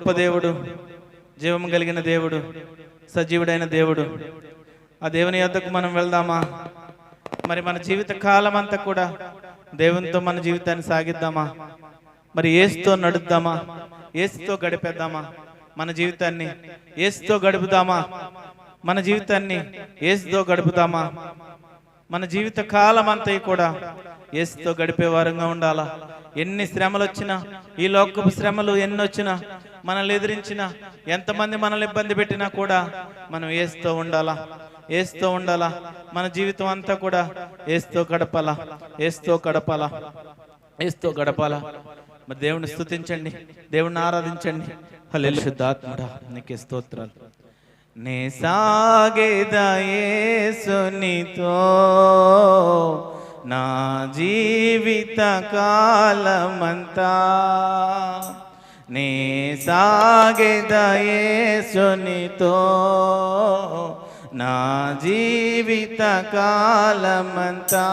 గొప్ప దేవుడు జీవం కలిగిన దేవుడు సజీవుడైన దేవుడు. ఆ దేవుని యొద్దకు మనం వెళ్దామా? మరి మన జీవిత కాలం అంతా కూడా దేవునితో మన జీవితాన్ని సాగిద్దామా? మరి ఏసుతో నడుద్దామా? ఏసుతో గడిపేద్దామా? మన జీవితాన్ని ఏసుతో గడుపుదామా? మన జీవితాన్ని ఏసుతో గడుపుదామా? మన జీవిత కాలం అంతా కూడా ఏసుతో గడిపే వారంగా ఉండాలా? ఎన్ని శ్రమలు వచ్చినా ఈ లోకపు శ్రమలు ఎన్ని వచ్చినా మనల్ని ఎదిరించినా ఎంతమంది మనల్ని ఇబ్బంది పెట్టినా కూడా మనం వేస్తూ ఉండాలా? వేస్తూ ఉండాలా? మన జీవితం అంతా కూడా ఏసుతో గడపాలా? ఏసుతో గడపాలా? ఏసుతో గడపాలా? మరి దేవుని స్థుతించండి దేవుణ్ణి ఆరాధించండి. హల్లెలూయా. శుద్ధాత్మడా నీకే స్తోత్రాలు. నే సాగేదయేసునితో నా జీవిత కాలమంతా. నే సాగేదయేసునితో నా జీవిత కాలమంతా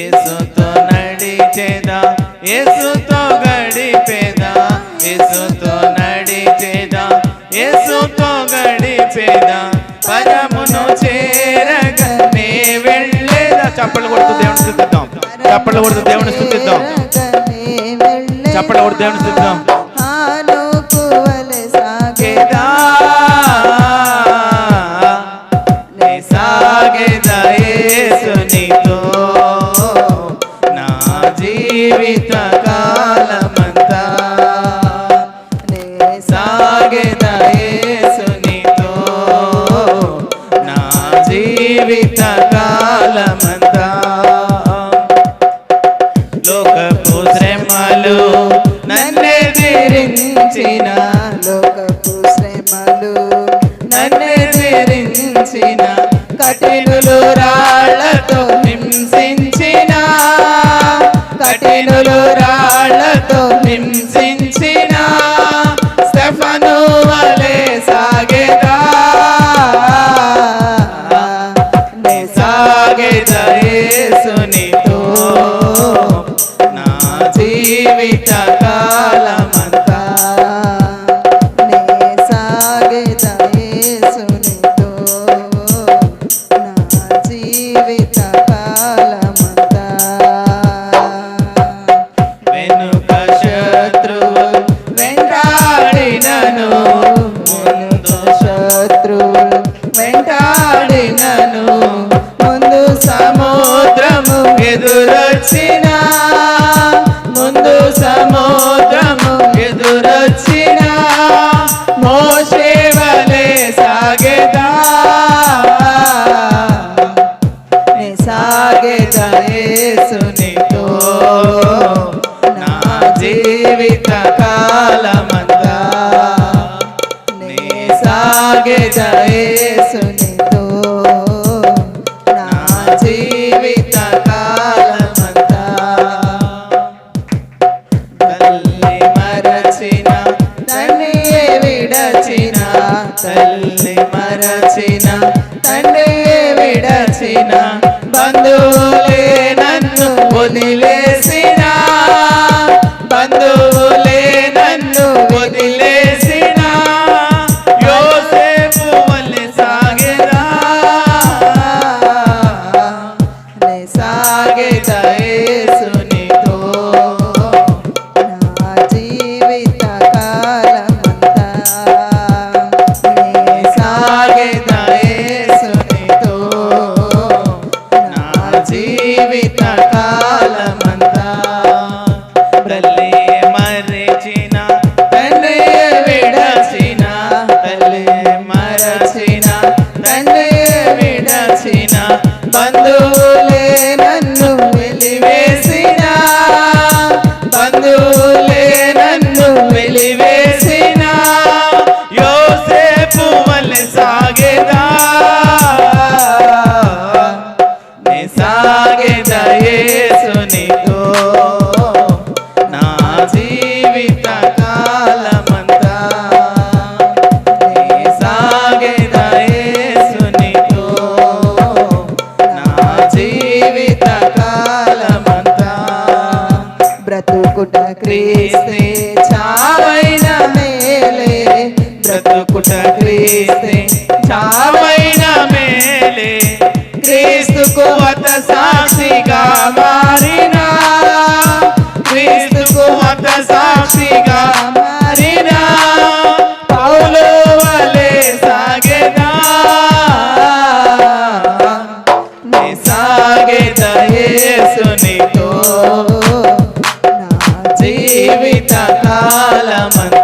ఏసుతో నడిచేదా ఏసుతో గడిపేదా ఏసుతో నడిచేదా ఏసుతో గడిపేదా పరమును చేరగనే వెళ్ళేదా చప్పట్లు కొడుతూ దేవుని స్థుతిద్దాం చప్పట్లు కొడుతూ దేవుని స్థుతిద్దాం చప్పట్లు కొడుతూ దేవుని నా జీవిత కాలమంతా శ్రమలు నన్నెదిరించిన నన్నెదిరించిన కఠినులు రాళ్ళతో హింసించిన కఠినులు కాలమంతా నే సాగేదా యేసునితో తల్లి మరచిన తండ్రి విడచిన. బంధువు మారినా క్రీస్తుకు మత సాక్షిగా మారినా పౌలు వలే సాగెనా? నీ సాగెత జీవిత కాలమంతా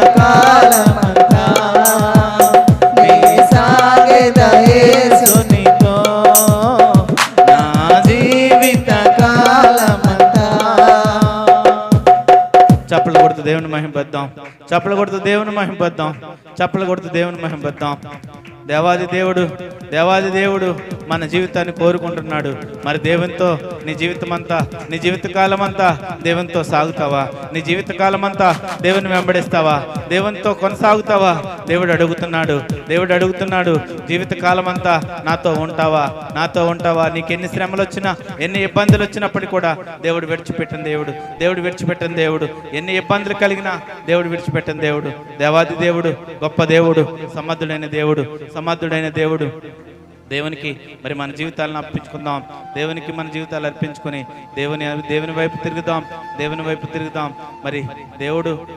చప్పలు కొడుతూ దేవుని మహింపద్దాం చప్పలు కొడుతూ దేవుని మహింపద్దాం దేవాది దేవుడు దేవాది దేవుడు. మన జీవితాన్ని కోరుకుంటున్నాడు. మరి దేవునితో నీ జీవితం అంతా నీ జీవితకాలం అంతా దేవునితో సాగుతావా? నీ జీవితకాలం అంతా దేవుని వెంబడిస్తావా? దేవునితో కొనసాగుతావా? దేవుడు అడుగుతున్నాడు. దేవుడు అడుగుతున్నాడు జీవితకాలం అంతా నాతో ఉంటావా? నాతో ఉంటావా? నీకు ఎన్ని శ్రమలు వచ్చినా ఎన్ని ఇబ్బందులు వచ్చినప్పటికీ కూడా దేవుడు విడిచిపెట్టిన దేవుడు. దేవుడు విడిచిపెట్టిన దేవుడు. ఎన్ని ఇబ్బందులు కలిగినా దేవుడు విడిచిపెట్టిన దేవుడు. దేవాది దేవుడు గొప్ప దేవుడు సమర్థుడైన దేవుడు సమర్థుడైన దేవుడు. దేవునికి మరి మన జీవితాలను అర్పించుకుందాం. దేవునికి మన జీవితాలు అర్పించుకొని దేవుని దేవుని వైపు తిరుగుదాం. దేవుని వైపు తిరుగుదాం. మరి దేవుడు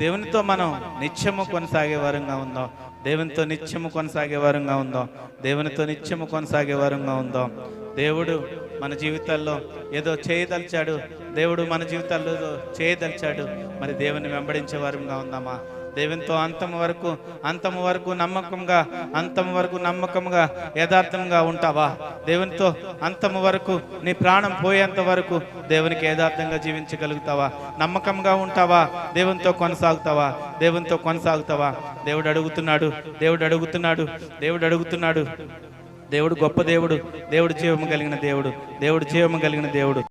దేవునితో మనం నిత్యము కొనసాగే వారంగా ఉందాం. దేవునితో నిత్యము కొనసాగే వారంగా ఉందాం. దేవునితో నిత్యము కొనసాగే వారంగా ఉందాం. దేవుడు మన జీవితాల్లో ఏదో చేయదలిచాడు. దేవుడు మన జీవితాల్లో ఏదో చేయదలిచాడు. మరి దేవుని వెంబడించే వారంగా ఉందామా? దేవునితో అంతం వరకు అంతం వరకు నమ్మకంగా అంతం వరకు నమ్మకంగా యథార్థంగా ఉంటావా? దేవునితో అంతం వరకు నీ ప్రాణం పోయేంత వరకు దేవునికి యథార్థంగా జీవించగలుగుతావా? నమ్మకంగా ఉంటావా? దేవునితో కొనసాగుతావా? దేవునితో కొనసాగుతావా? దేవుడు అడుగుతున్నాడు దేవుడు అడుగుతున్నాడు దేవుడు అడుగుతున్నాడు. దేవుడు గొప్ప దేవుడు దేవుడు జీవము కలిగిన దేవుడు దేవుడు జీవము కలిగిన దేవుడు.